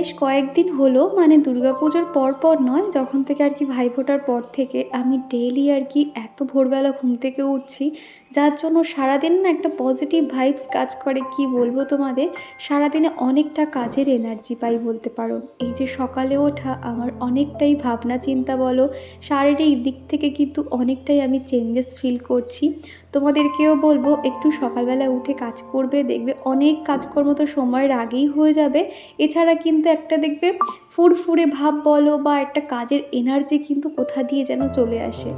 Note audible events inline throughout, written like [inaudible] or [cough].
বেশ কয়েকদিন হলো মানে দুর্গাপুজোর পর পর নয়, যখন থেকে আর কি ভাইফোঁটার পর থেকে আমি ডেইলি আর কি এত ভোরবেলা ঘুম থেকে উঠছি যার জন্য সারাদিন না একটা পজিটিভ ভাইবস কাজ করে, কি বলব তোমাদের? সারাদিনে অনেকটা কাজের এনার্জি পাই বলতে পারো। এই যে সকালে ওঠা আমার অনেকটাই ভাবনা চিন্তা বলো, শারীরিক দিক থেকে কিন্তু অনেকটাই আমি চেঞ্জেস ফিল করছি। তোমাদেরকেও বলব, একটু সকালবেলা উঠে কাজ করবে, দেখবে অনেক কাজকর্ম তো সময়ের আগেই হয়ে যাবে। এছাড়া কিন্তু একটা দেখবে ফুরফুরে ভাব বলো বা একটা কাজের এনার্জি কিন্তু কোথা দিয়ে যেন চলে আসে।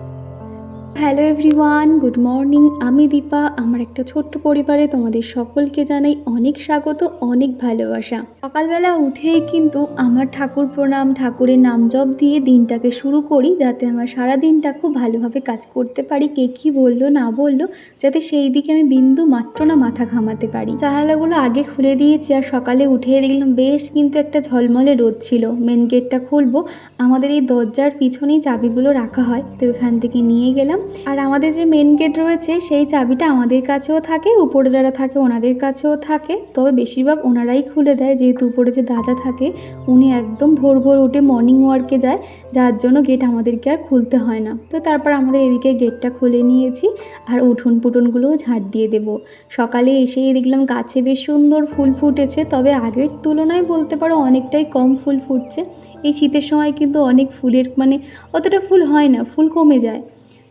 হ্যালো এভরিওয়ান গুড মর্নিং আমি দীপা, আমার একটা ছোট্ট পরিবারে তোমাদের সকলকে জানাই অনেক স্বাগত, অনেক ভালোবাসা। সকালবেলা উঠেই কিন্তু আমার ঠাকুর প্রণাম, ঠাকুরের নাম জপ দিয়ে দিনটাকে শুরু করি, যাতে আমার সারা দিনটা খুব ভালোভাবে কাজ করতে পারি, কে কী বলল, না বলল, যাতে সেই দিকে আমি বিন্দু মাত্র না মাথা ঘামাতে পারি। জানালাগুলো আগে খুলে দিয়েছি আর সকালে উঠে দেখলাম বেশ কিন্তু একটা ঝলমলে রোদ ছিল। মেন গেটটা খুলবো, আমাদের এই দরজার পিছনেই চাবিগুলো রাখা হয়, তো এখান থেকে নিয়ে গেলাম। আর আমাদের যে মেন গেট রয়েছে, সেই চাবিটা আমাদের কাছেও থাকে, উপরে যারা থাকে ওনাদের কাছেও থাকে। তবে বেশিরভাগ ওনারাই খুলে দেয়, যেহেতু উপরে যে দাদা থাকে, উনি একদম ভোর ভোর উঠে মর্নিং ওয়ার্কে যায়, যার জন্য গেট আমাদেরকে আর খুলতে হয় না। তো তারপর আমাদের এদিকে গেটটা খুলে নিয়েছি, আর উঠোন পুটনগুলোও ঝাড় দিয়ে দেব। সকালে এসেই দেখলাম গাছে বেশ সুন্দর ফুল ফুটেছে, তবে আগের তুলনায় বলতে পারো অনেকটাই কম ফুল ফুটছে। এই শীতের সময় কিন্তু অনেক ফুলের মানে অতটা ফুল হয় না, ফুল কমে যায়।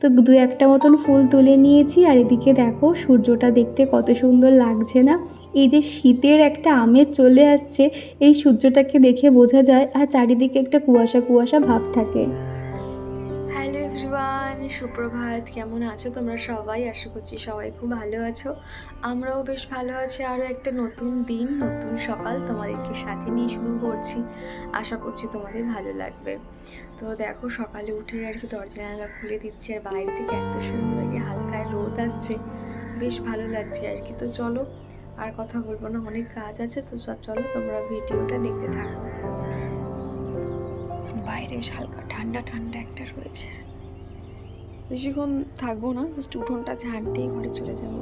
তো দু একটা মতন ফুল তুলে নিয়েছি আর এদিকে দেখো সূর্যটা দেখতে কত সুন্দর লাগছে না? এই যে শীতের একটা আমেজ চলে আসছে, এই সূর্যটাকে দেখে বোঝা যায় আর চারিদিকে একটা কুয়াশা কুয়াশা ভাব থাকে। সুপ্রভাত। কেমন আছো তোমরা সবাই? আশা করছি সবাই খুব ভালো আছো। আমরাও বেশ ভালো আছি। আরও একটা নতুন দিন, নতুন সকাল তোমাদেরকে সাথে নিয়ে শুরু করছি। আশা করছি তোমাদের ভালো লাগবে। তো দেখো সকালে উঠে আর কি দরজা জানালা খুলে দিচ্ছে আর বাইরে থেকে এত সুন্দর আর কি হালকায় রোদ আসছে, বেশ ভালো লাগছে আর কি। তো চলো, আর কথা বলব না, অনেক কাজ আছে, তো চলো তোমরা ভিডিওটা দেখতে থাকো। বাইরে বেশ হালকা, ঠান্ডা ঠান্ডা একটা রয়েছে। বেশিক্ষণ থাকব না জাস্ট উঠোনটা ঝাঁট দিয়ে ঘরে চলে যাব।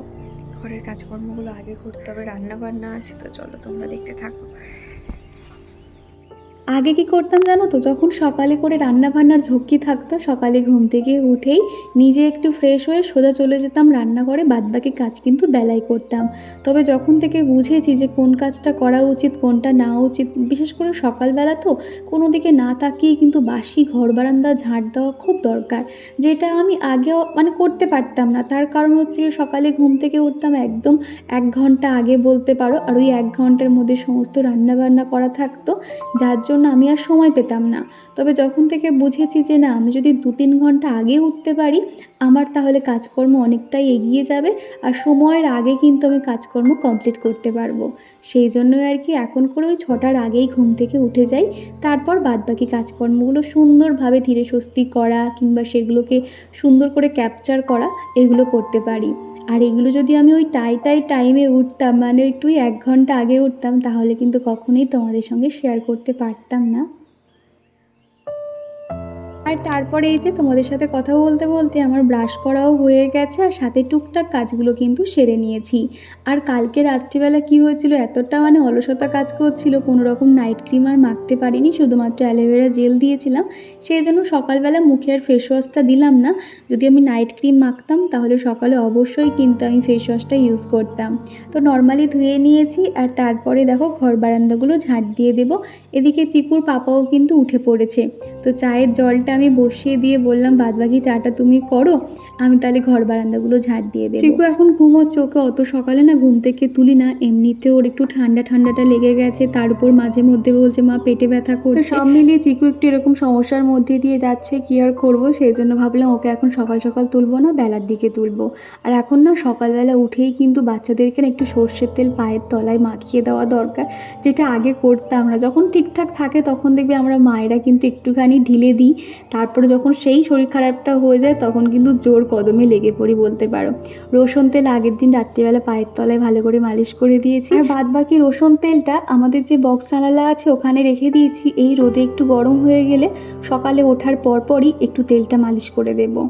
ঘরের কাজকর্মগুলো আগে করতে হবে রান্না বান্না আছে, তো চলো তোমরা দেখতে থাকো। আগে কি করতাম জানো তো? যখন সকালে করে রান্না বান্নার ঝক্কি থাকতো, সকালে ঘুম থেকে উঠেই নিজে একটু ফ্রেশ হয়ে সোজা চলে যেতাম রান্নাঘরে, বাদবাকি কাজ কিন্তু বেলায় করতাম। তবে যখন থেকে বুঝেছি যে কোন কাজটা করা উচিত, কোনটা না উচিত, বিশেষ করে সকালবেলা তো কোনো দিকে না তাকিয়ে কিন্তু বাসি ঘর বারান্দা ঝাঁট দেওয়া খুব দরকার, যেটা আমি আগেও মানে করতে পারতাম না। তার কারণ হচ্ছে সকালে ঘুম থেকে উঠতাম একদম এক ঘণ্টা আগে বলতে পারো, আর ওই এক ঘণ্টার মধ্যে সমস্ত রান্না বান্না করা থাকতো। যার জন্য আমি আর সময় পেতাম না। তবে যখন থেকে বুঝেছি যে না, আমি যদি দু তিন ঘণ্টা আগে উঠতে পারি, আমার তাহলে কাজকর্ম অনেকটাই এগিয়ে যাবে আর সময়ের আগে কিন্তু আমি কাজকর্ম কমপ্লিট করতে পারব। সেই জন্যই আর কি এখন করে ওই ছটার আগেই ঘুম থেকে উঠে যাই। তারপর বাদবাকি কাজকর্মগুলো সুন্দরভাবে ধীরে স্বস্তি করা কিংবা সেগুলোকে সুন্দর করে ক্যাপচার করা, এগুলো করতে পারি। আর এগুলো যদি আমি ওই টাই টাই টাইমে উঠতাম মানে একটু এক ঘণ্টা আগে উঠতাম, তাহলে কিন্তু কখনোই তোমাদের সঙ্গে শেয়ার করতে পারতাম না। আর তারপরে এই যে তোমাদের সাথে কথা বলতে বলতে আমার ব্রাশ করাও হয়ে গেছে আর সাথে টুকটাক কাজগুলো কিন্তু সেরে নিয়েছি। আর কালকে রাত্রিবেলা কি হয়েছিল, এতটা মানে অলসতা কাজ করছিল, কোনো রকম নাইট ক্রিম আর মাখতে পারিনি, শুধুমাত্র অ্যালোভেরা জেল দিয়েছিলাম। সেই জন্য সকালবেলা মুখে আর ফেস ওয়াশটা দিলাম না। যদি আমি নাইট ক্রিম মাখতাম, তাহলে সকালে অবশ্যই কিন্তু আমি ফেস ওয়াশটা ইউজ করতাম। তো নর্মালি ধুয়ে নিয়েছি, আর তারপরে দেখো ঘর বারান্দাগুলো ঝাঁট দিয়ে দেবো। এদিকে চিকুর পাপাও কিন্তু উঠে পড়েছে। তো চায়ের জলটা আমি বসিয়ে দিয়ে বললাম, বাদবাকি চাটা তুমি করো। আমি তাহলে ঘর বারান্দাগুলো ঝাঁট দিয়ে দেবো। চিকু এখন ঘুমোচ্ছে ওকে অত সকালে না ঘুম থেকে তুলি না এমনিতে ওর একটু ঠান্ডা ঠান্ডাটা লেগে গেছে তার উপর মাঝে মধ্যে বলছে মা পেটে ব্যথা করছে। সব মিলিয়ে চিকু একটু এরকম সমস্যার মধ্যে দিয়ে যাচ্ছে কি আর করব? সেই জন্য ভাবলাম ওকে এখন সকাল সকাল তুলবো না বেলার দিকে তুলবো। আর এখন না সকালবেলা উঠেই কিন্তু বাচ্চাদেরকে না একটু সর্ষের তেল পায়ের তলায় মাখিয়ে দেওয়া দরকার যেটা আগে করতাম না। যখন ঠিকঠাক থাকে তখন দেখবে আমরা মায়েরা কিন্তু একটুখানি ঢিলে দিই তারপরে যখন সেই শরীর খারাপটা হয়ে যায় তখন কিন্তু জোর কদমে লেগে পড়ি বলতে পারো। রসুন তেল আগের দিন রাত্রিবেলা পায়ের তলায় ভালো করে মালিশ করে দিয়েছি। আর বাদ বাকি রসুন তেলটা আমাদের যে বক্স আলালা আছে ওখানে রেখে দিয়েছি। এই রোদে একটু গরম হয়ে গেলে সকালে ওঠার পরপরই একটু তেলটা মালিশ করে দেবো।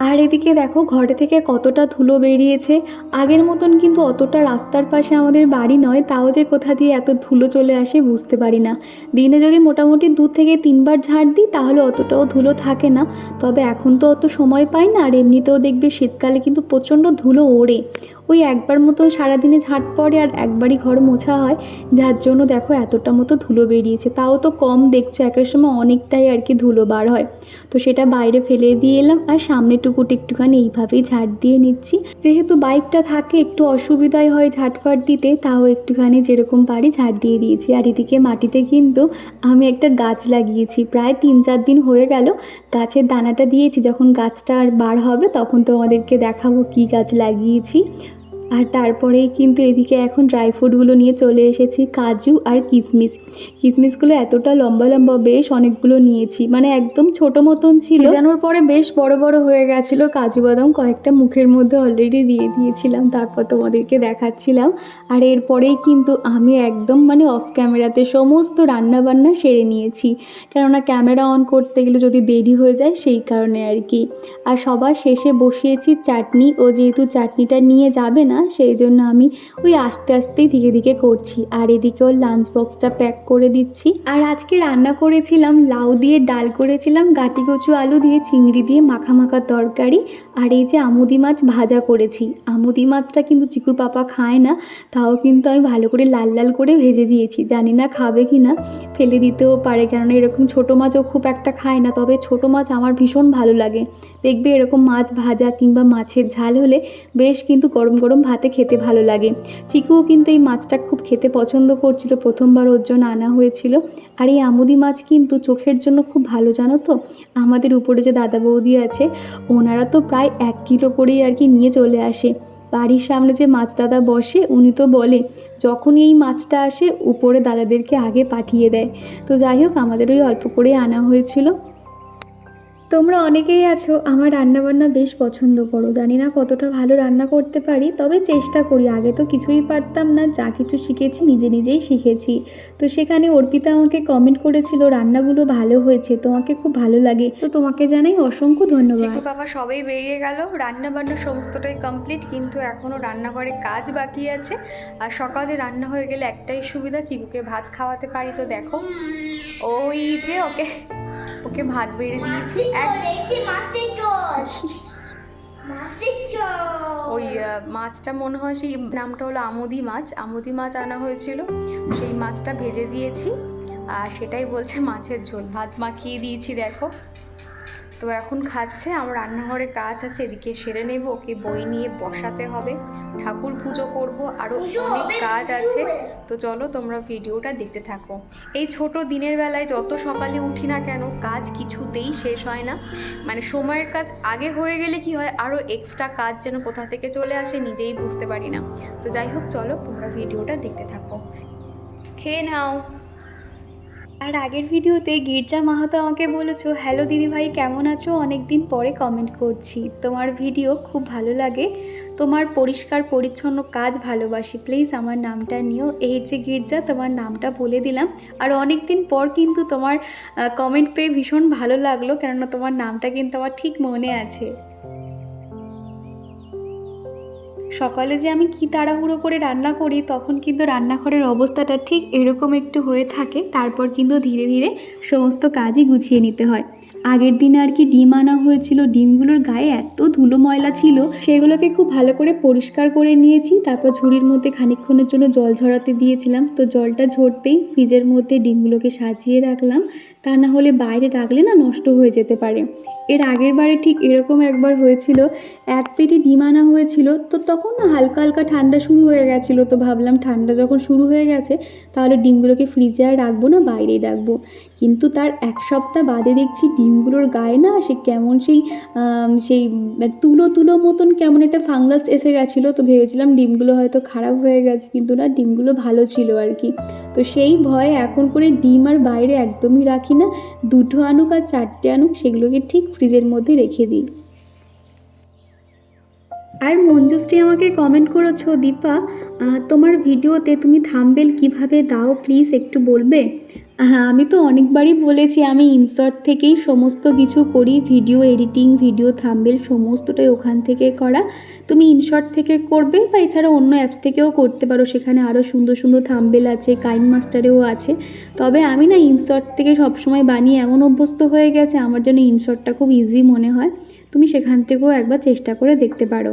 আর এদিকে দেখো, ঘরে থেকে কতটা ধুলো বেরিয়েছে। আগের মতন কিন্তু অতটা রাস্তার পাশে আমাদের বাড়ি নয়, তাও যে কোথা দিয়ে এত ধুলো চলে আসে বুঝতে পারি না। দিনে যদি মোটামুটি দু থেকে তিনবার ঝাড় দিই, তাহলে অতটাও ধুলো থাকে না। তবে এখন তো অত সময় পাই না, আর এমনিতেও দেখবে শীতকালে কিন্তু প্রচণ্ড ধুলো ওড়ে। ওই একবার মতো সারাদিনে ঝাঁট পড়ে আর একবারই ঘর মোছা হয়। যার জন্য দেখো এতটা মতো ধুলো বেরিয়েছে। তাও তো কম দেখছ, একের সময় অনেকটাই আর কি ধুলো বার হয়। তো সেটা বাইরে ফেলে দিয়ে এলাম আর সামনেটুকুটা একটুখানি এইভাবেই ঝাঁট দিয়ে নিচ্ছি। যেহেতু বাইকটা থাকে, একটু অসুবিধাই হয় ঝাটফাট দিতে, তাও একটুখানি যেরকম পারি ঝাঁট দিয়ে দিয়েছি। আর এদিকে মাটিতে কিন্তু আমি একটা গাছ লাগিয়েছি। প্রায় তিন চার দিন হয়ে গেল, গাছের দানাটা দিয়েছি। যখন গাছটা আর বার হবে, তখন তোমাদেরকে দেখাবো কী গাছ লাগিয়েছি। আর তারপরেই কিন্তু এদিকে এখন ড্রাই ফ্রুটগুলো নিয়ে চলে এসেছি, কাজু আর কিশমিশ কিশমিশগুলো এতটা লম্বা লম্বা, বেশ অনেকগুলো নিয়েছি। মানে একদম ছোট মতন ছিল। জানোর পরে বেশ বড় বড় হয়ে গেছিল। কাজু বাদাম কয়েকটা মুখের মধ্যে অলরেডি দিয়ে দিয়েছিলাম, তারপর তোমাদেরকে দেখাচ্ছিলাম। আর এরপরেই কিন্তু আমি একদম মানে অফ ক্যামেরাতে সমস্ত রান্না বান্না সেরে নিয়েছি। কেননা ক্যামেরা অন করতে গেলে যদি দেরি হয়ে যায়, সেই কারণে আর কি। আর সবার শেষে বসিয়েছি চাটনি। ও যেহেতু চাটনিটা নিয়ে যাবে না সেই জন্য আমি ওই আস্তে আস্তেই ধীরে ধীরে করছি। আর এদিকে ওর লাঞ্চ বক্সটা প্যাক করে দিচ্ছি। আর আজকে রান্না করেছিলাম, লাউ দিয়ে ডাল করেছিলাম, গাটি কচু আলু দিয়ে চিংড়ি দিয়ে মাখা মাখা তরকারি। আর এই যে আমুদি মাছ ভাজা করেছি। আমুদি মাছটা কিন্তু চিকুর পাপা খায় না, তাও কিন্তু আমি ভালো করে লাল লাল করে ভেজে দিয়েছি। জানি না খাবে কি না, ফেলে দিতেও পারে। কেননা এরকম ছোটো মাছও খুব একটা খায় না, তবে ছোটো মাছ আমার ভীষণ ভালো লাগে। দেখবে এরকম মাছ ভাজা কিংবা মাছের ঝাল হলে বেশ কিন্তু গরম গরম ভাতে খেতে ভালো লাগে। চিকুও কিন্তু এই মাছটা খুব খেতে পছন্দ করছিল। প্রথমবার ওর জন্য আনা হয়েছিল। আর এই আমুদি মাছ কিন্তু চোখের জন্য খুব ভালো, জানো তো? আমাদের উপরে যে দাদা বৌদি আছে, ওনারা তো প্রায় এক কিলো করেই আর কি নিয়ে চলে আসে। বাড়ির সামনে যে মাছ দাদা বসে, উনি তো বলে, যখনই এই মাছটা আসে, উপরে দাদাদেরকে আগে পাঠিয়ে দেয়। তো যাই হোক, আমাদের ওই অল্প করে আনা হয়েছিল। তোমরা অনেকেই আছো, আমার রান্নাবান্না বেশ পছন্দ করো। জানি না কতটা ভালো রান্না করতে পারি, তবে চেষ্টা করি। আগে তো কিছুই পারতাম না, যা কিছু শিখেছি নিজে নিজেই শিখেছি। তো সেখানে অর্পিতা আমাকে কমেন্ট করেছিল, রান্নাগুলো ভালো হয়েছে, তোমাকে খুব ভালো লাগে। তো তোমাকে জানাই অসংখ্য ধন্যবাদ। বাবা, সবাই বেরিয়ে গেল। রান্না বান্না সমস্তটাই কমপ্লিট কিন্তু এখনও রান্নাঘরে কাজ বাকি আছে। আর সকালে রান্না হয়ে গেলে একটাই সুবিধা, চিকুকে ভাত খাওয়াতে পারি। তো দেখো, ওই যে ওকে ওকে ভাত বেড়ে দিয়েছি। ওই মাছটা মনে হয় সেই নামটা হলো আমোদি মাছ। আমোদি মাছ আনা হয়েছিল সেই মাছটা ভেজে দিয়েছি। আর সেটাই বলছে মাছের ঝোল। ভাত মাখিয়ে দিয়েছি দেখো। তো এখন খাচ্ছে আমার রান্নাঘরে কাজ আছে এদিকে সেরে নেব ওকে বই নিয়ে বসাতে হবে। ঠাকুর পুজো করব আরও অনেক কাজ আছে। তো চলো তোমরা ভিডিওটা দেখতে থাকো। এই ছোট দিনের বেলায় যত সকালে উঠি না কেন কাজ কিছুতেই শেষ হয় না। মানে সময়ের কাজ আগে হয়ে গেলে কি হয় আরও এক্সট্রা কাজ যেন কোথা থেকে চলে আসে নিজেই বুঝতে পারি না। তো যাই হোক চলো তোমরা ভিডিওটা দেখতে থাকো। খেয়ে নাও। আর আগের ভিডিওতে গির্জা মাহাতো আমাকে বলেছ, হ্যালো দিদিভাই, কেমন আছো? অনেক দিন পরে কমেন্ট করছি। তোমার ভিডিও খুব ভালো লাগে। তোমার পরিষ্কার, পরিচ্ছন্ন কাজ ভালোবাসি। প্লিজ আমার নামটা নিও। এই যে গির্জা, তোমার নামটা বলে দিলাম। আর অনেক দিন পর কিন্তু তোমার কমেন্ট পেয়ে ভীষণ ভালো লাগল। কেননা তোমার নামটা কিন্তু আমার ঠিক মনে আছে। সকালে যে আমি কি তাড়াহুড়ো করে রান্না করি, তখন কিন্তু রান্নাঘরের অবস্থাটা ঠিক এরকম একটু হয়ে থাকে। তারপর কিন্তু ধীরে ধীরে সমস্ত কাজই গুছিয়ে নিতে হয়। আগের দিনে আর কি ডিম আনা হয়েছিল। ডিমগুলোর গায়ে এত ধুলো ময়লা ছিল, সেগুলোকে খুব ভালো করে পরিষ্কার করে নিয়েছি। তারপর ঝুড়ির মধ্যে খানিকক্ষণের জন্য জল ঝরাতে দিয়েছিলাম। তো জলটা ঝরতেই ফ্রিজের মধ্যে ডিমগুলোকে সাজিয়ে রাখলাম। তা না হলে বাইরে রাখলে না নষ্ট হয়ে যেতে পারে। এর আগের বারে ঠিক এরকম একবার হয়েছিল। এক পেটি ডিম আনা হয়েছিল, তো তখন না হালকা হালকা ঠান্ডা শুরু হয়ে গেছিল। তো ভাবলাম ঠান্ডা যখন শুরু হয়ে গেছে, তাহলে ডিমগুলোকে ফ্রিজে আর রাখব না, বাইরেই রাখব। কিন্তু তার এক সপ্তাহ বাদে দেখছি ডিমগুলোর গায়ে না সে কেমন সেই সেই মানে তুলো তুলো মতন কেমন একটা ফাঙ্গাস এসে গেছিল। তো ভেবেছিলাম ডিমগুলো হয়তো খারাপ হয়ে গেছে, কিন্তু না ডিমগুলো ভালো ছিল আর কি। তো সেই ভয়ে এখন করে ডিম আর বাইরে একদমই রাখি না। দুটো আনুক আর চারটে আনুক, সেগুলোকে ঠিক ফ্রিজের মধ্যে রেখে দিই। আর মঞ্জুশ্রী আমাকে কমেন্ট করেছ, দীপা তোমার ভিডিওতে তুমি থাম্বেল কীভাবে দাও প্লিজ একটু বলবে? হ্যাঁ আমি তো অনেকবারই বলেছি, আমি ইনসার্ট থেকেই সমস্ত কিছু করি ভিডিও এডিটিং ভিডিও থাম্বেল সমস্তটাই ওখান থেকে করা। তুমি ইনশর্ট থেকে করবে বা এছাড়া অন্য অ্যাপস থেকেও করতে পারো, সেখানে আরও সুন্দর সুন্দর থাম্বেল আছে কাইন মাস্টারেও আছে। তবে আমি না ইনশর্ট থেকে সবসময় বানিয়ে এমন অভ্যস্ত হয়ে গেছে, আমার জন্য ইনশর্টটা খুব ইজি মনে হয়। তুমি সেখান থেকেও একবার চেষ্টা করে দেখতে পারো।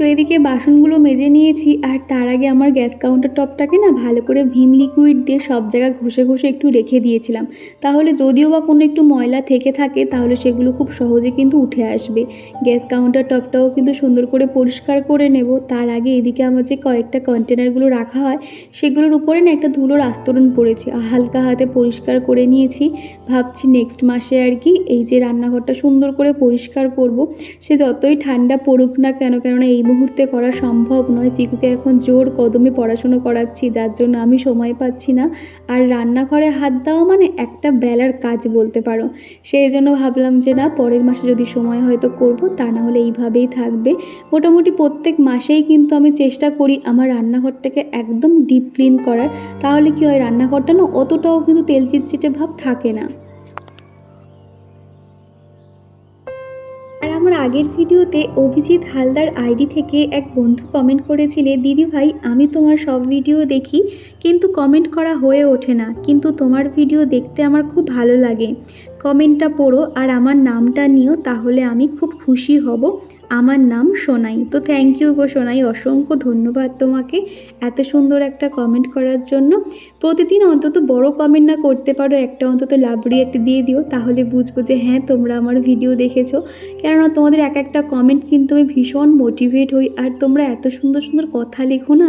তো এদিকে বাসনগুলো মেজে নিয়েছি, আর তার আগে আমার গ্যাস কাউন্টার টপটাকে না ভালো করে ভিম লিকুইড দিয়ে সব জায়গায় ঘষে ঘষে একটু রেখে দিয়েছিলাম। তাহলে যদিও বা কোনো একটু ময়লা থেকে থাকে, তাহলে সেগুলো খুব সহজে কিন্তু উঠে আসবে। গ্যাস কাউন্টার টপটাও কিন্তু সুন্দর করে পরিষ্কার করে নেব। তার আগে এদিকে আমার যে কয়েকটা কন্টেনারগুলো রাখা হয়, সেগুলোর উপরে না একটা ধুলোর আস্তরণ পড়েছে। হালকা হাতে পরিষ্কার করে নিয়েছি। ভাবছি নেক্সট মাসে আর কি এই যে রান্নাঘরটা সুন্দর করে পরিষ্কার করব। সে যতই ঠান্ডা পড়ুক না কেন, কেননা এই মুহূর্তে করা সম্ভব নয়। চিকুকে এখন জোর কদমে পড়াশুনো করাচ্ছি, যার জন্য আমি সময় পাচ্ছি না। আর রান্নাঘরে হাত দেওয়া মানে একটা বেলার কাজ বলতে পারো। সেই জন্য ভাবলাম যে না, পরের মাসে যদি সময় হয়তো করব, তা না হলে এইভাবেই থাকবে। মোটামুটি প্রত্যেক মাসেই কিন্তু আমি চেষ্টা করি আমার রান্নাঘরটাকে একদম ডিপ ক্লিন করার। তাহলে কি হয়, রান্নাঘরটা না অতটাও কিন্তু তেল চিটচিটে ভাব থাকে না। আর আমার আগের ভিডিওতে অভিজিৎ হালদার আইডি থেকে এক বন্ধু কমেন্ট করেছিলে, দিদি ভাই, আমি তোমার সব ভিডিও দেখি, কিন্তু কমেন্ট করা হয়ে ওঠে না, কিন্তু তোমার ভিডিও দেখতে আমার খুব ভালো লাগে। কমেন্টটা পড়ো আর আমার নামটা নিও, তাহলে আমি খুব খুশি হব। আমার নাম সোনাই। তো থ্যাংক ইউ গো সোনাই, অসংখ্য ধন্যবাদ তোমাকে এত সুন্দর একটা কমেন্ট করার জন্য। প্রতিদিন অন্তত বড় কমেন্ট না করতে পারো, একটা অন্তত লাভরি একটা দিয়ে দিও, তাহলে বুঝব যে হ্যাঁ তোমরা আমার ভিডিও দেখেছ। কেননা তোমাদের এক একটা কমেন্ট কিন্তু আমি ভীষণ মোটিভেট হই। আর তোমরা এত সুন্দর সুন্দর কথা লেখো না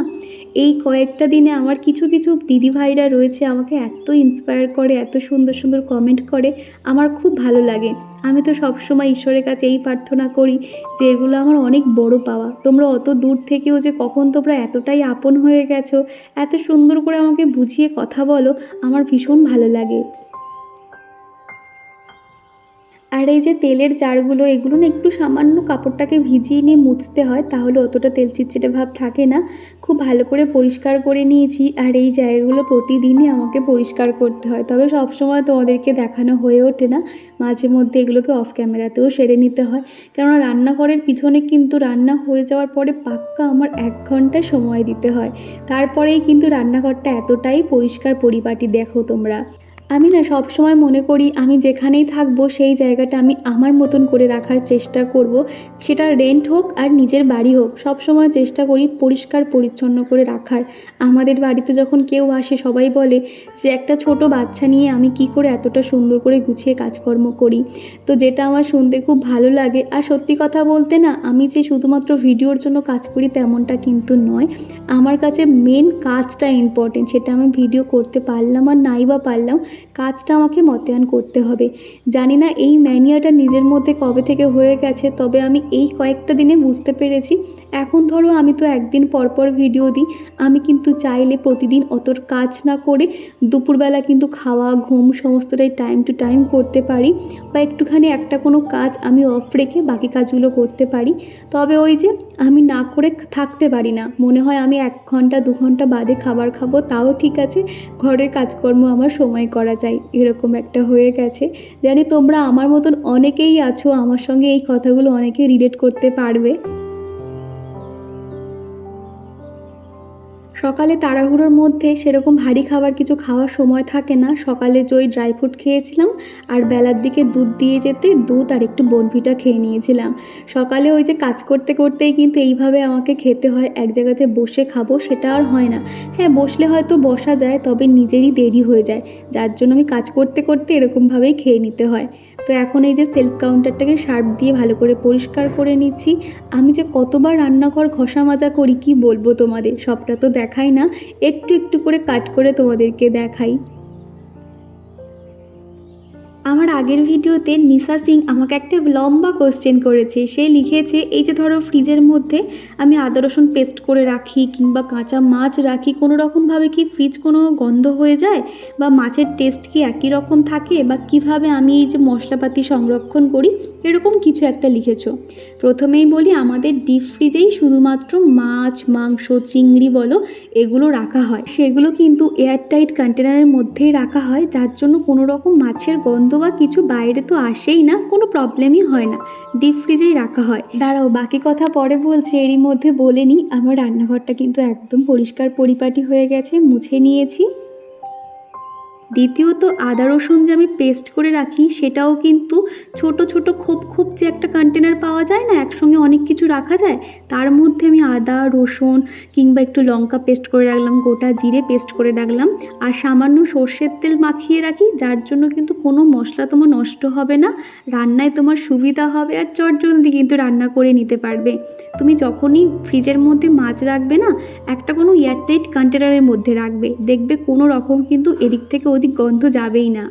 এই কয়েকটা দিনে আমার কিছু কিছু দিদিভাইরা রয়েছে, আমাকে এত ইন্সপায়ার করে, এত সুন্দর সুন্দর কমেন্ট করে, আমার খুব ভালো লাগে। আমি তো সবসময় ঈশ্বরের কাছে এই প্রার্থনা করি যে এগুলো আমার অনেক বড় পাওয়া। তোমরা অত দূর থেকেও যে কখন তোমরা এতটাই আপন হয়ে গেছো, এত সুন্দর করে আমাকে বুঝিয়ে কথা বলো, আমার ভীষণ ভালো লাগে। আর এই যে তেলের জারগুলো, এগুলো না একটু সামান্য কাপড়টাকে ভিজিয়ে নিয়ে মুছতে হয়, তাহলে অতটা তেল চিটচিটে ভাব থাকে না। খুব ভালো করে পরিষ্কার করে নিয়েছি, আর এই জায়গাগুলো প্রতিদিনই আমাকে পরিষ্কার করতে হয়। তবে সবসময় তোমাদেরকে দেখানো হয়ে ওঠে না, মাঝে মধ্যে এগুলোকে অফ ক্যামেরাতেও সেরে নিতে হয়। কেননা রান্নাঘরের পিছনে কিন্তু রান্না হয়ে যাওয়ার পরে পাক্কা আমার এক ঘণ্টা সময় দিতে হয়। তারপরেই কিন্তু রান্নাঘরটা এতটাই পরিষ্কার পরিপাটি দেখো তোমরা। আমি না সব সময় মনে করি আমি যেখানেই থাকব সেই জায়গাটা আমি আমার মতন করে রাখার চেষ্টা করব। সেটা রেন্ট হোক আর নিজের বাড়ি হোক সব সময় চেষ্টা করি পরিষ্কার, পরিচ্ছন্ন করে রাখার। আমাদের বাড়িতে যখন কেউ আসে, সবাই বলে যে একটা ছোট বাচ্চা নিয়ে আমি কি করে এতটা সুন্দর করে গুছিয়ে কাজকর্ম করি। তো যেটা আমার শুনতে খুব ভালো লাগে। আর সত্যি কথা বলতে না, আমি যে শুধুমাত্র ভিডিওর জন্য কাজ করি তেমনটা কিন্তু নয়। আমার কাছে মেন কাজটা ইম্পর্টেন্ট সেটা আমি ভিডিও করতে পারলাম আর নাই বা পারলাম। কাজটা আমাকে মতায়ন করতে হবে। জানি না এই ম্যানিয়াটা নিজের মধ্যে কবে থেকে হয়ে গেছে, তবে আমি এই কয়েকটা দিনে বুঝতে পেরেছি। এখন ধরো আমি তো একদিন পর পর ভিডিও দিই, আমি কিন্তু চাইলে প্রতিদিন অত কাজ না করে দুপুরবেলা কিন্তু খাওয়া, ঘুম সমস্তটাই টাইম টু টাইম করতে পারি বা একটুখানি একটা কোনো কাজ আমি অফ রেখে বাকি কাজগুলো করতে পারি। তবে ওই যে আমি না করে থাকতে পারি না। মনে হয় আমি এক ঘণ্টা, দু ঘণ্টা বাদে খাবার খাব, তাও ঠিক আছে, ঘরের কাজকর্ম আমার সময় করা যায়, এরকম একটা হয়ে গেছে। জানি তোমরা আমার মতন অনেকেই আছো, আমার সঙ্গে এই কথাগুলো অনেকে রিলেট করতে পারবে। সকালে তাড়াহুড়োর মধ্যে সেরকম ভারী খাবার কিছু খাওয়ার সময় থাকে না। সকালে জই ড্রাই ফ্রুট খেয়েছিলাম, আর বেলার দিকে দুধ দিয়ে যেতে দুধ আর একটু বনভিটা খেয়ে নিয়েছিলাম। সকালে ওই যে কাজ করতে করতেই কিন্তু এইভাবে আমাকে খেতে হয়, এক জায়গাতে বসে খাব সেটা আর হয় না। হ্যাঁ বসলে হয়তো বসা যায়, তবে নিজেরই দেরি হয়ে যায়। যার জন্য আমি কাজ করতে করতে এরকমভাবেই খেয়ে নিতে হয়। তো এখন এই যে সেলফ কাউন্টারটাকে শার্প দিয়ে ভালো করে পরিষ্কার করে নিচ্ছি। আমি যে কতবার রান্নাঘর ঘষা মাজা করি কি বলব তোমাদের? সবটা তো দেখাই না। একটু একটু করে কাট করে তোমাদেরকে দেখাই। আমার আগের ভিডিওতে নিশা সিং আমাকে একটা লম্বা কোশ্চেন করেছে। সে লিখেছে, এই যে ধরো ফ্রিজের মধ্যে আমি আদা রসুন পেস্ট করে রাখি কিংবা কাঁচা মাছ রাখি, কোনো রকমভাবে কি ফ্রিজ কোনো গন্ধ হয়ে যায়? বা মাছের টেস্ট কি একই রকম থাকে? বা কীভাবে আমি এই যে মশলাপাতি সংরক্ষণ করি? এরকম কিছু একটা লিখেছো। প্রথমেই বলি, আমাদের ডিপ ফ্রিজেই শুধুমাত্র মাছ, মাংস, চিংড়ি বলো, এগুলো রাখা হয়। সেগুলো কিন্তু এয়ারটাইট কন্টেনারের মধ্যেই রাখা হয়, যার জন্য কোনো রকম মাছের গন্ধ বা কিছু বাইরে তো আসেই না, কোনো প্রবলেমই হয় না। ডিপ ফ্রিজেই রাখা হয়। দাঁড়াও, বাকি কথা পরে বলছি। এরই মধ্যে বলে নিই, আমার রান্নাঘরটা কিন্তু একদম পরিষ্কার পরিপাটি হয়ে গেছে, মুছে নিয়েছি। দ্বিতীয়ত আদা রসুন যে আমি পেস্ট করে রাখি, সেটাও কিন্তু ছোট ছোট খোপ খোপ যে একটা কন্টেনার পাওয়া যায় না, একসঙ্গে অনেক কিছু রাখা যায়, তার মধ্যে আমি আদা, রসুন কিংবা একটু লঙ্কা পেস্ট করে রাখলাম, গোটা জিরে পেস্ট করে রাখলাম। আর সামান্য সর্ষের তেল মাখিয়ে রাখি, যার জন্য কিন্তু কোনো মশলা তোমার নষ্ট হবে না, রান্নায় তোমার সুবিধা হবে আর চটজলদি কিন্তু রান্না করে নিতে পারবে। তুমি যখনই ফ্রিজের মধ্যে মাছ রাখবে না, একটা কোনো এয়ারটাইট কন্টেনারের মধ্যে রাখবে, দেখবে কোনো রকম কিন্তু এদিক থেকে ওদিক গন্ধ যাবেই না।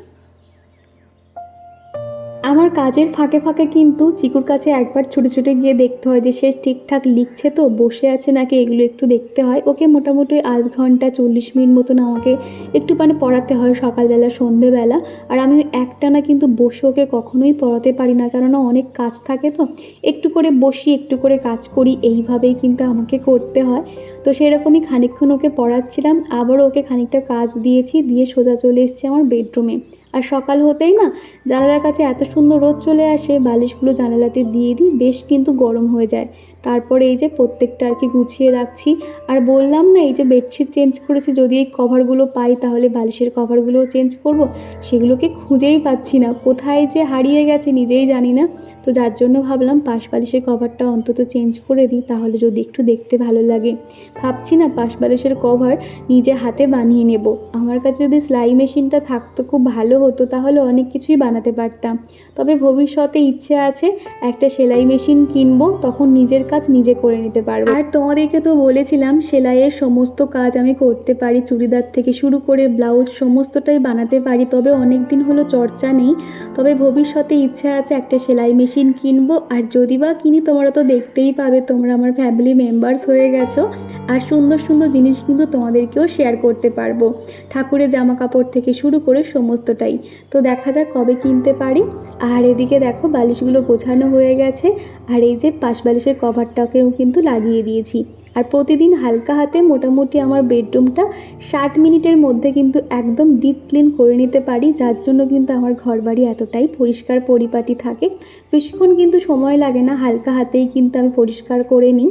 আমার কাজের ফাঁকে ফাঁকে কিন্তু চিকুর কাছে একবার ছুটে ছুটে গিয়ে দেখতে হয় যে সে ঠিকঠাক লিখছে তো, বসে আছে নাকি এগুলো একটু দেখতে হয়। ওকে মোটামুটি আধ ঘণ্টা চল্লিশ মিনিট মতন আমাকে একটু মানে পড়াতে হয় সকালবেলা, সন্ধেবেলা। আর আমি একটানা কিন্তু বসে ওকে কখনোই পড়াতে পারি না, কেননা অনেক কাজ থাকে তো। একটু করে বসি, একটু করে কাজ করি, এইভাবেই কিন্তু আমাকে করতে হয়। তো সেরকমই খানিকক্ষণ ওকে পড়াচ্ছিলাম আবার ওকে খানিকটা কাজ দিয়েছি, দিয়ে সোজা চলে এসেছি আমার বেডরুমে। আর সকাল হতেই না জানালার কাছে এত সুন্দর রোদ চলে আসে, বালিশগুলো জানালাতে দিয়ে দিই, বেশ কিন্তু গরম হয়ে যায়। তারপরে এই যে প্রত্যেকটা আর কি গুছিয়ে রাখছি। আর বললাম না, এই যে বেডশিট চেঞ্জ করেছি, যদি এই কভারগুলো পাই তাহলে বালিশের কভারগুলোও চেঞ্জ করব। সেগুলোকে খুঁজেই পাচ্ছি না। কোথায় যে হারিয়ে গেছে নিজেই জানি না। তো যার জন্য ভাবলাম পাশ বালিশের কভারটা অন্তত চেঞ্জ করে দিই, তাহলে যদি একটু দেখতে ভালো লাগে। ভাবছি না পাশ বালিশের কভার নিজে হাতে বানিয়ে নেব। আমার কাছে যদি সেলাই মেশিনটা থাকতো খুব ভালো হতো, তাহলে অনেক কিছুই বানাতে পারতাম। তবে ভবিষ্যতে ইচ্ছে আছে একটা সেলাই মেশিন কিনবো, তখন নিজের কাজ নিজে করে নিতে পারব। আর তোমাদেরকে তো বলেছিলাম, সেলাইয়ের সমস্ত কাজ আমি করতে পারি, চুড়িদার থেকে শুরু করে ব্লাউজ সমস্তটাই বানাতে পারি, তবে অনেক দিন হলো চর্চা নেই। তবে ভবিষ্যতে ইচ্ছে আছে একটা সেলাই মেশিন কিনবো। আর যদি বা কিনি, তোমরা তো দেখতেই পাবে, তোমরা আমার ফ্যামিলি মেম্বার্স হয়ে গেছো। আর সুন্দর সুন্দর জিনিস কিন্তু তোমাদেরকেও শেয়ার করতে পারব। ঠাকুরের জামা কাপড় থেকে শুরু করে সমস্তটাই। তো দেখা যাক কবে কিনতে পারি। আর এদিকে দেখো, বালিশগুলো গোছানো হয়ে গেছে। আর এই যে পাশ বালিশের কভারটাকেও কিন্তু লাগিয়ে দিয়েছি। আর প্রতিদিন হালকা হাতে মোটামুটি আমার বেডরুমটা ষাট মিনিটের মধ্যে কিন্তু একদম ডিপ ক্লিন করে নিতে পারি, যার জন্য কিন্তু আমার ঘরবাড়ি এতটাই পরিষ্কার পরিপাটি থাকে। বেশিক্ষণ কিন্তু সময় লাগে না, হালকা হাতেই কিন্তু আমি পরিষ্কার করে নিই।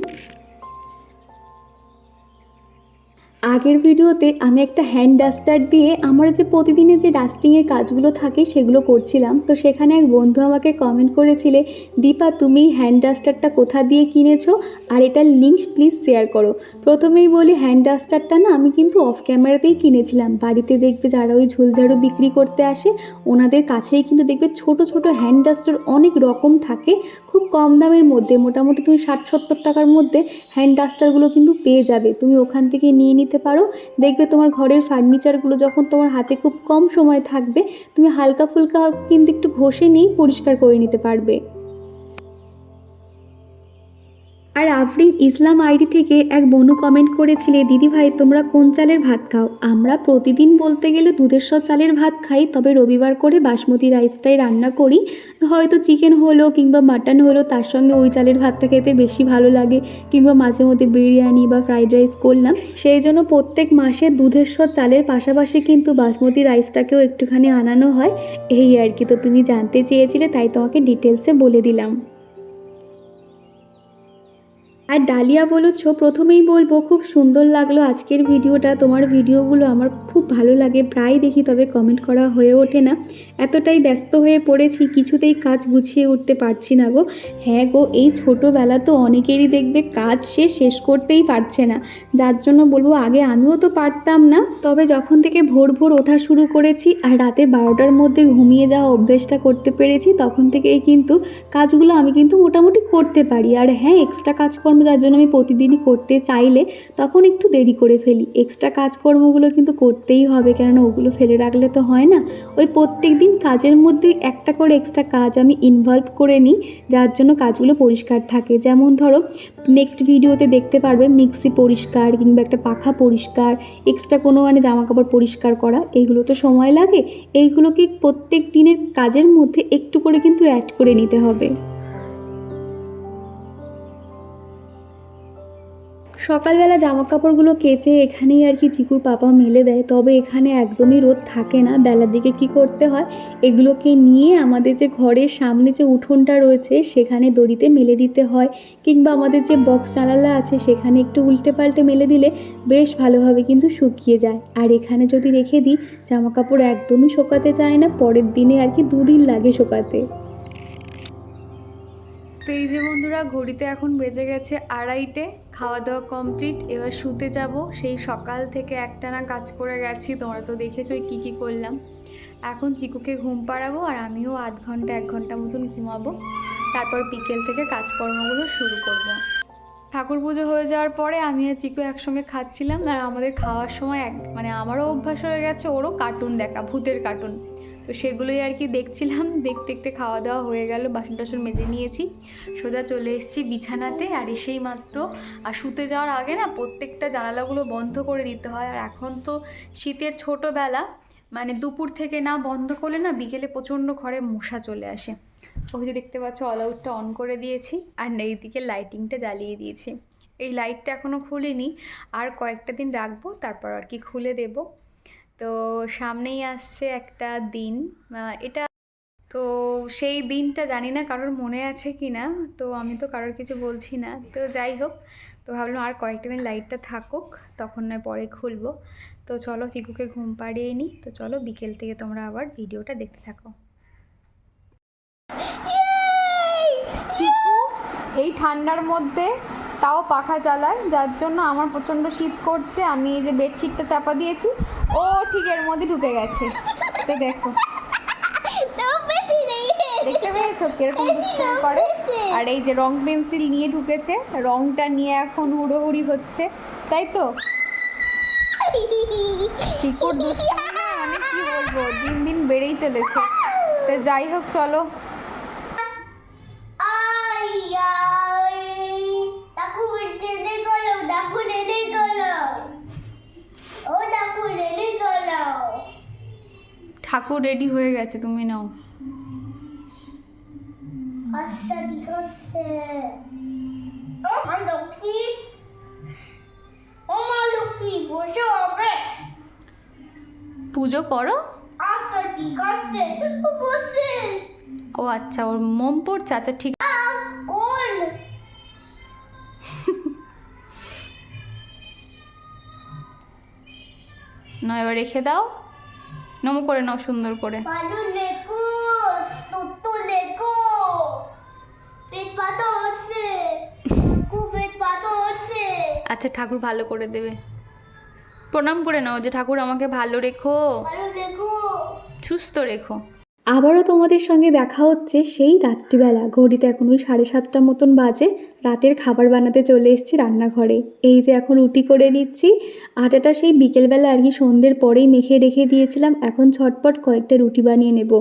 আগের ভিডিওতে আমি একটা হ্যান্ড ডাস্টার দিয়ে আমার যে প্রতিদিনের যে ডাস্টিংয়ের কাজগুলো থাকে সেগুলো করছিলাম। তো সেখানে এক বন্ধু আমাকে কমেন্ট করেছিলে, দীপা, তুমি হ্যান্ড ডাস্টারটা কোথা দিয়ে কিনেছো? আর এটার লিঙ্ক প্লিজ শেয়ার করো। প্রথমেই বলি হ্যান্ড ডাস্টারটা না, আমি কিন্তু অফ ক্যামেরাতেই কিনেছিলাম। বাড়িতে দেখবে যারা ওই ঝুলঝাড়ু বিক্রি করতে আসে, ওনাদের কাছেই কিন্তু দেখবে ছোট ছোট হ্যান্ড ডাস্টার অনেক রকম থাকে। খুব কম দামের মধ্যে, মোটামুটি তুমি ষাট, সত্তর টাকার মধ্যে হ্যান্ড ডাস্টারগুলো কিন্তু পেয়ে যাবে। তুমি ওখান থেকে নিয়ে নিতে পারো। দেখবে তোমার ঘরের ফার্নিচারগুলো যখন তোমার হাতে খুব কম সময় থাকবে, তুমি হালকা ফুলকা কিন্তু একটু ঘষে নিয়েই পরিষ্কার করে নিতে পারবে। আর আফরিন ইসলাম আইডি থেকে এক বনু কমেন্ট করেছিলে, দিদি ভাই, তোমরা কোন চালের ভাত খাও? আমরা প্রতিদিন বলতে গেলে দুধেশ্বর চালের ভাত খাই, তবে রবিবার করে বাসমতি রাইসটাই রান্না করি। হয়তো চিকেন হলো কিংবা মাটন হলো, তার সঙ্গে ওই চালের ভাতটা খেতে বেশি ভালো লাগে, কিংবা মাঝে মধ্যে বিরিয়ানি বা ফ্রাইড রাইস করলাম। সেই জন্য প্রত্যেক মাসে দুধেশ্বর চালের পাশাপাশি কিন্তু বাসমতি রাইসটাকেও একটুখানি আনানো হয়। এই আর কি, তো তুমি জানতে চেয়েছিলে, তাই তোমাকে ডিটেলসে বলে দিলাম। আর ডালিয়া বলেছ, প্রথমেই বলব, খুব সুন্দর লাগল আজকের ভিডিওটা। তোমার ভিডিওগুলো আমার খুব ভালো লাগে প্রায় দেখি, তবে কমেন্ট করা হয়ে ওঠে না। এতটাই ব্যস্ত হয়ে পড়েছি, কিছুতেই কাজ গুছিয়ে উঠতে পারছি না গো। হ্যাঁ গো, এই ছোটোবেলা তো অনেকেরই দেখবে, কাজ সে শেষ করতেই পারছে না। যার জন্য বলব, আগে আমিও তো পারতাম না। তবে যখন থেকে ভোর ভোর ওঠা শুরু করেছি, আর রাতে বারোটার মধ্যে ঘুমিয়ে যাওয়া অভ্যেসটা করতে পেরেছি, তখন থেকেই কিন্তু কাজগুলো আমি কিন্তু মোটামুটি করতে পারি। আর হ্যাঁ এক্সট্রা কাজকর্ম যার জন্য আমি প্রতিদিনই করতে চাইলে তখন একটু দেরি করে ফেলি। এক্সট্রা কাজকর্মগুলো কিন্তু করতেই হবে, কেননা ওগুলো ফেলে রাখলে তো হয় না। ওই প্রত্যেক দিন কাজের মধ্যে একটা করে এক্সট্রা কাজ আমি ইনভলভ করে নিই, যার জন্য কাজগুলো পরিষ্কার থাকে। যেমন ধরো নেক্সট ভিডিওতে দেখতে পারবে মিক্সি পরিষ্কার কিংবা একটা পাখা পরিষ্কার এক্সট্রা কোনো মানে জামা কাপড় পরিষ্কার করা এইগুলো তো সময় লাগে। এইগুলোকে প্রত্যেক দিনের কাজের মধ্যে একটু করে কিন্তু অ্যাড করে নিতে হবে। সকালবেলা জামা কাপড়গুলো কেচে এখানেই আর কি চিকুর পাপা মেলে দেয়, তবে এখানে একদমই রোদ থাকে না। বেলার দিকে কি করতে হয়? এগুলোকে নিয়ে আমাদের যে ঘরের সামনে যে উঠোনটা রয়েছে, সেখানে দড়িতে মেলে দিতে হয়, কিংবা আমাদের যে বক্স জানালা আছে, সেখানে একটু উল্টে পাল্টে মেলে দিলে বেশ ভালোভাবে কিন্তু শুকিয়ে যায়। আর এখানে যদি রেখে দিই জামা কাপড় একদমই শোকাতে চায় না, পরের দিনে আর কি দুদিন লাগে শোকাতে। তো এই যে বন্ধুরা, ঘড়িতে এখন বেজে গেছে আড়াইটে খাওয়া দাওয়া কমপ্লিট এবার শুতে যাব। সেই সকাল থেকে একটানা কাজ করে গেছি, তোমরা তো দেখেছ কী কী করলাম। এখন চিকুকে ঘুম পাড়াবো আর আমিও আধ ঘণ্টা, এক ঘণ্টা মতন ঘুমাবো। তারপর বিকেল থেকে কাজকর্মগুলো শুরু করব। ঠাকুর পুজো হয়ে যাওয়ার পরে আমি আর চিকু একসঙ্গে খাচ্ছিলাম। আর আমাদের খাওয়ার সময় এক মানে আমারও অভ্যাস হয়ে গেছে, ওরও কার্টুন দেখা, ভূতের কার্টুন তো সেগুলোই আর কি দেখছিলাম। দেখতে দেখতে খাওয়া দাওয়া হয়ে গেল বাসন টাসন মেজে নিয়েছি। সোজা চলে এসেছি বিছানাতে আর এসেই মাত্র। আর শুতে যাওয়ার আগে না প্রত্যেকটা জানালাগুলো বন্ধ করে দিতে হয়। আর এখন তো শীতের ছোটোবেলা মানে দুপুর থেকে না বন্ধ করলে না বিকেলে প্রচণ্ড ঘরে মশা চলে আসে। ওই যে দেখতে পাচ্ছ অল আউটটা অন করে দিয়েছি। আর এইদিকে লাইটিংটা জ্বালিয়ে দিয়েছি। এই লাইটটা এখনও খুলিনি। আর কয়েকটা দিন রাখব, তারপর আর কি খুলে দেব। তো সামনেই আসছে একটা দিন। এটা তো সেই দিনটা জানি না কারোর মনে আছে কি না, তো আমি তো কারোর কিছু বলছি না। তো যাই হোক, তো ভাবলাম আর কয়েকটা দিন লাইটটা থাকুক, তখন নয় পরে খুলবো। তো চলো চিকুকে ঘুম পাড়িয়ে নিই, তো চলো বিকেল থেকে তোমরা আবার ভিডিওটা দেখতে থাকো। এই ঠান্ডার মধ্যে তাও পাখা চালায় যার জন্য আমার প্রচণ্ড শীত করছে। আমি এই যে বেডশিটটা চাপা দিয়েছি ও ঠিক এর মধ্যে ঢুকে গেছে। তো দেখো। দেখতে পেয়েছ? কীরকম করে আর এই যে রং পেন্সিল নিয়ে ঢুকেছে রংটা নিয়ে এখন হুড়োহুড়ি হচ্ছে। তাই তো? [laughs] চিকুর দুষ্টুমি না মানে কি বলব? দিন দিন বেড়েই চলেছে। তো যাই হোক চলো। ঠাকুর রেডি হয়ে গেছে তুমি নাও। আচ্ছা ঠিক আছে। ও মা লক্ষ্মী। ও মা লক্ষ্মী বসে হবে পুজো করো? আচ্ছা ঠিক আছে। ও বসে। ও আচ্ছা ওর মোম পড়ছে আচ্ছা ঠিক কোন? [laughs] না এবার রেখে দাও। নমো করে নাও সুন্দর করে। আচ্ছা ঠাকুর ভালো করে দেবে। প্রণাম করে নাও যে ঠাকুর আমাকে ভালো রেখো। সুস্থ রেখো। আবারও তোমাদের সঙ্গে দেখা হচ্ছে সেই রাত্রিবেলা। ঘড়িতে এখন ওই সাড়ে সাতটা মতন বাজে। রাতের খাবার বানাতে চলে এসেছি রান্নাঘরে। এই যে এখন রুটি করে নিচ্ছি। আটাটা সেই বিকেলবেলা আর কি সন্ধ্যের পরেই মেখে রেখে দিয়েছিলাম। এখন ঝটপট কয়েকটা রুটি বানিয়ে নেব।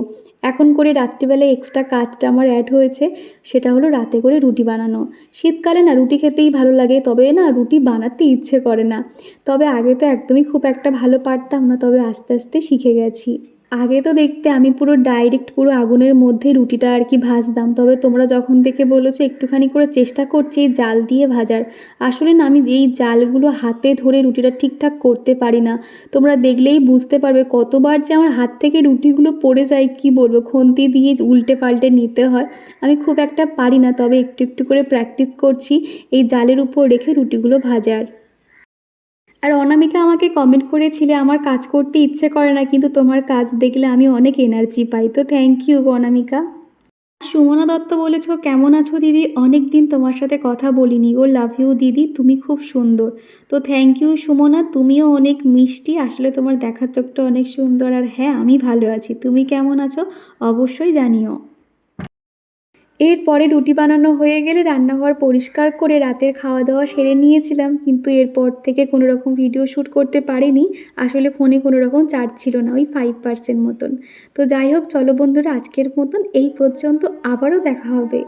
এখন করে রাত্রিবেলায় এক্সট্রা কাজটা আমার অ্যাড হয়েছে। সেটা হলো রাতে করে রুটি বানানো। শীতকালে না রুটি খেতেই ভালো লাগে। তবে না রুটি বানাতে ইচ্ছে করে না। তবে আগে তো একদমই খুব একটা ভালো পারতাম না। তবে আস্তে আস্তে শিখে গেছি। আগে তো দেখতে আমি পুরো ডাইরেক্ট পুরো আগুনের মধ্যে রুটিটা আর কি ভাজতাম। তবে তোমরা যখন থেকে বলেছ একটুখানি করে চেষ্টা করছি জাল দিয়ে ভাজার। আসলে না, আমি যেই জালগুলো হাতে ধরে রুটিটা ঠিকঠাক করতে পারি না, তোমরা দেখলেই বুঝতে পারবে কতবার যে আমার হাত থেকে রুটিগুলো পড়ে যায়, কি বলব, খুন্তি দিয়ে উল্টে পাল্টে নিতে হয়। আমি খুব একটা পারি না, তবে একটু একটু করে প্র্যাকটিস করছি এই জালের উপর রেখে রুটিগুলো ভাজার। আর অনামিকা আমাকে কমেন্ট করেছিলে, আমার কাজ করতে ইচ্ছে করে না, কিন্তু তোমার কাজ দেখলে আমি অনেক এনার্জি পাই। তো থ্যাংক ইউ অনামিকা। সুমনা দত্ত বলেছ, কেমন আছো দিদি? অনেক দিন তোমার সাথে কথা বলিনি ও লাভ ইউ দিদি, তুমি খুব সুন্দর। তো থ্যাংক ইউ সুমনা, তুমিও অনেক মিষ্টি। আসলে তোমার দেখার চোখটা অনেক সুন্দর। আর হ্যাঁ আমি ভালো আছি। তুমি কেমন আছো? অবশ্যই জানিও। এরপরে রুটি বানানো হয়ে গেলে রান্নাঘর পরিষ্কার করে রাতের খাওয়া দাওয়া সেরে নিয়েছিলাম, কিন্তু এরপর থেকে কোনো রকম ভিডিও শ্যুট করতে পারিনি। আসলে ফোনে কোনো রকম চার্জ ছিল না, ওই ফাইভ পার্সেন্ট মতন। তো যাই হোক, চলো বন্ধুরা, আজকের মতন এই পর্যন্ত আবারও দেখা হবে।